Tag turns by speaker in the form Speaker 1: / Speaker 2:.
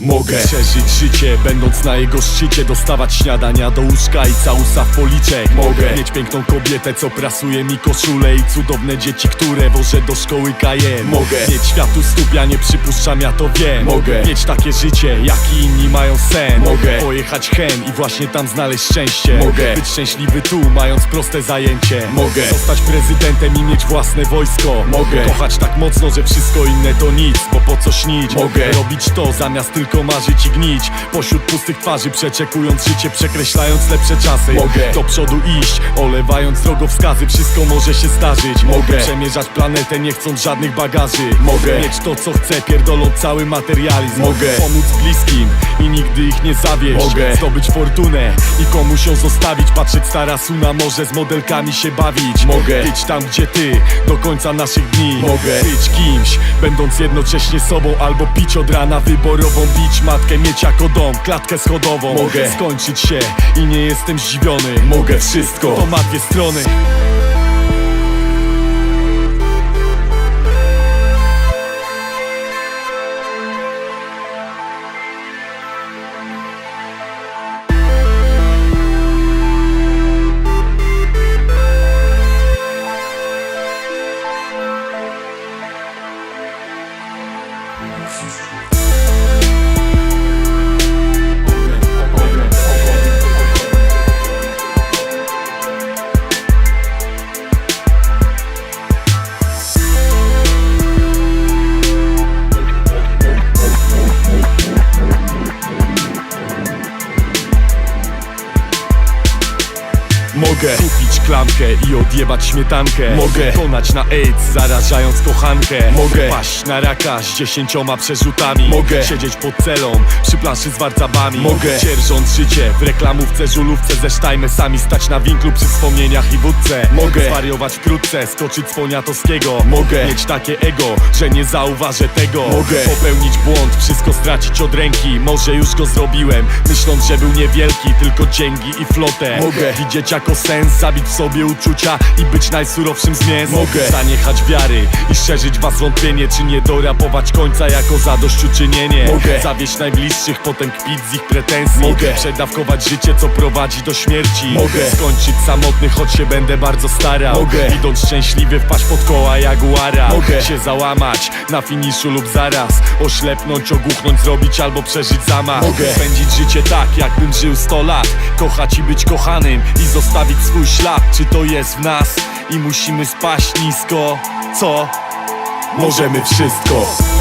Speaker 1: Mogę przeżyć życie, będąc na jego szczycie Dostawać śniadania do łóżka i całusa w policzek Mogę mieć piękną kobietę, co prasuje mi koszulę I cudowne dzieci, które wożę do szkoły kajem Mogę mieć światu stóp, ja nie przypuszczam, ja to wiem. Mogę mieć takie życie, jak i inni mają sen. Mogę pojechać hen i właśnie tam znaleźć szczęście. Mogę być szczęśliwy tu, mając proste zajęcie. Mogę zostać prezydentem i mieć własne wojsko. Mogę kochać tak mocno, że wszystko inne to nic Bo po co śnić? Mogę robić to zamiast tylko marzyć i gnić. Pośród pustych twarzy przeczekując życie, przekreślając lepsze czasy. Mogę. Do przodu iść, olewając drogowskazy. Wszystko może się zdarzyć. Mogę. przemierzać planetę, nie chcąc żadnych bagaży. Mogę. Mieć to co chcę, pierdoląc cały materializm. Mogę. Pomóc bliskim i nigdy ich nie zawieść. Mogę. Zdobyć fortunę i komuś ją zostawić. Patrzeć stara suna może z modelkami się bawić. Mogę. Być tam gdzie ty, do końca naszych dni. Mogę. Być kimś, będąc jednocześnie sobą Albo pić od rana wyborową Bić matkę, mieć jako dom, klatkę schodową. Mogę. Skończyć się i nie jestem zdziwiony. Mogę wszystko, to ma dwie strony Mogę kupić klamkę i odjebać śmietankę. Mogę konać na AIDS, zarażając kochankę. Mogę paść na raka z dziesięcioma przerzutami. Mogę siedzieć pod celą przy planszy z warcabami. Mogę dzierżąc życie w reklamówce, żulówce Ze sztajmesami stać na winklu przy wspomnieniach i wódce. Mogę zwariować wkrótce, skoczyć z poniatowskiego Mogę mieć takie ego, że nie zauważę tego. Mogę popełnić błąd, wszystko stracić od ręki. Może już go zrobiłem, myśląc, że był niewielki Tylko dzięki i flotę. Mogę widzieć jako sens, zabić sobie uczucia I być najsurowszym z mięs. Mogę. Zaniechać wiary i szerzyć was wątpienie Czy nie dorapować końca jako zadośćuczynienie. Mogę. Zawieść najbliższych, potem kpić z ich pretensji. Mogę. Przedawkować życie, co prowadzi do śmierci. Mogę. Skończyć samotny, choć się będę bardzo starał. Mogę. Idąc szczęśliwie wpaść pod koła jaguara. Mogę. Się załamać na finiszu lub zaraz. Oślepnąć, ogłuchnąć, zrobić albo przeżyć zamach. Mogę. Spędzić życie tak, jakbym żył 100 lat. Kochać i być kochanym i zostawić swój ślad Czy to jest w nas i musimy spaść nisko? Co? Możemy wszystko